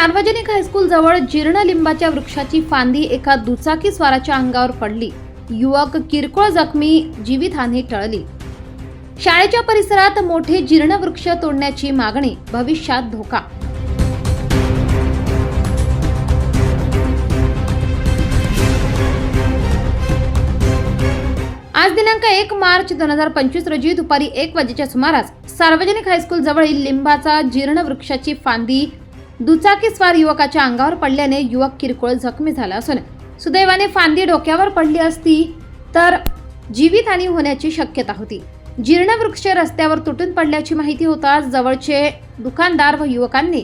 सार्वजनिक हायस्कूल जवळ जीर्ण लिंबाच्या वृक्षाची फांदी एका दुचाकी स्वाराच्या अंगावर पडली. युवक किरकोळ जखमी जीवितहानी टळली. शाळेच्या परिसरात मोठे जीर्ण वृक्ष तोडण्याची मागणी भविष्यात धोका. आज दिनांक एक मार्च दोन हजार पंचवीस रोजी दुपारी एक वाजेच्या सुमारास सार्वजनिक हायस्कूल जवळील लिंबाचा जीर्ण वृक्षाची फांदी दुचाकीस्वार युवकाच्या अंगावर पडल्याने युवक किरकोळ जखमी झाला असून सुदैवाने फांदी डोक्यावर पडली असती तर जीवितहानी होण्याची शक्यता होती. जीर्ण वृक्ष रस्त्यावर तुटून पडल्याची माहिती होताच जवळचे दुकानदार व युवकांनी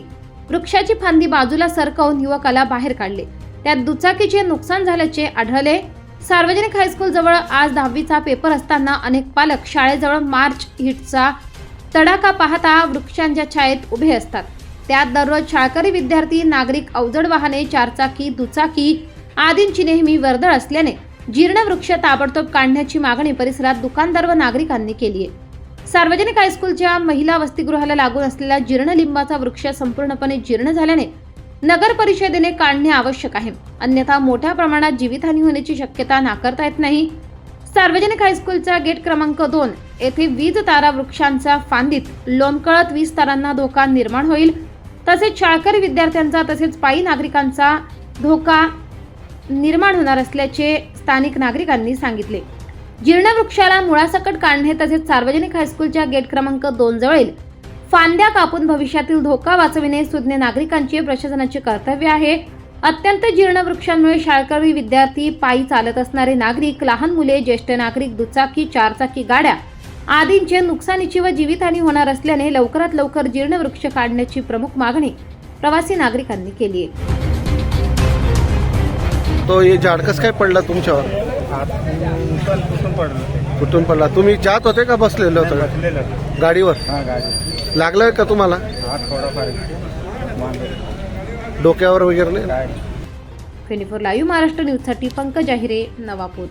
वृक्षाची फांदी बाजूला सरकवून युवकाला बाहेर काढले. त्यात दुचाकीचे नुकसान झाल्याचे आढळले. सार्वजनिक हायस्कूल जवळ आज दहावीचा पेपर असताना अनेक पालक शाळेजवळ मार्च हिटचा तडाखा पाहता वृक्षांच्या छायेत उभे असतात. त्यात दररोज शाळकरी विद्यार्थी नागरिक अवजड वाहने चारचाकी दुचाकी आदींची नेहमी वर्दळ असल्याने जीर्ण वृक्ष ताबडतोब काढण्याची मागणी परिसरात दुकानदार व नागरिकांनी केली आहे. सार्वजनिक हायस्कूलच्या महिला वसतिगृहाला लागून असलेला जीर्ण लिंबाचा वृक्ष संपूर्णपणे जीर्ण झाल्याने नगर परिषदेने काढणे आवश्यक आहे. अन्यथा मोठ्या प्रमाणात जीवितहानी होण्याची शक्यता नाकारता येत नाही. सार्वजनिक हायस्कूलचा गेट क्रमांक दोन येथे वीज तारा वृक्षांचा फांदीत लोंबकळत वीज तारांना धोका निर्माण होईल. तसेच शाळकरी विद्यार्थ्यांचा तसेच पायी नागरिकांचा धोका निर्माण होणार असल्याचे स्थानिक नागरिकांनी सांगितले. जीर्ण वृक्षाला मुळासकट काढणे तसेच सार्वजनिक हायस्कूलच्या गेट क्रमांक दोन जवळील फांद्या कापून भविष्यातील धोका वाचविणे सुज्ञ नागरिकांचे प्रशासनाचे कर्तव्य आहे. अत्यंत जीर्ण वृक्षांमुळे शाळकरी विद्यार्थी पायी चालत असणारे नागरिक लहान मुले ज्येष्ठ नागरिक दुचाकी चारचाकी गाड्या आदींचे नुकसानीची व जीवितहानी होणार असल्याने लवकरात लवकर जीर्ण वृक्ष काढण्याची प्रमुख मागणी प्रवासी नागरिकांनी केली आहे. तो हे झाड कसं काय पडलं तुमच्यावर? पडलं ते कुठून पडला? तुम्ही जात होते का बसलेले होते? बसलेलं गाडीवर? हा गाडी लागलं का तुम्हाला? थोडाफार डोक्यावर वगैरे नाही? काय ट्वेंटी फोर लाईव्ह महाराष्ट्र न्यूजसाठी पंकज आहिरे नवापूर.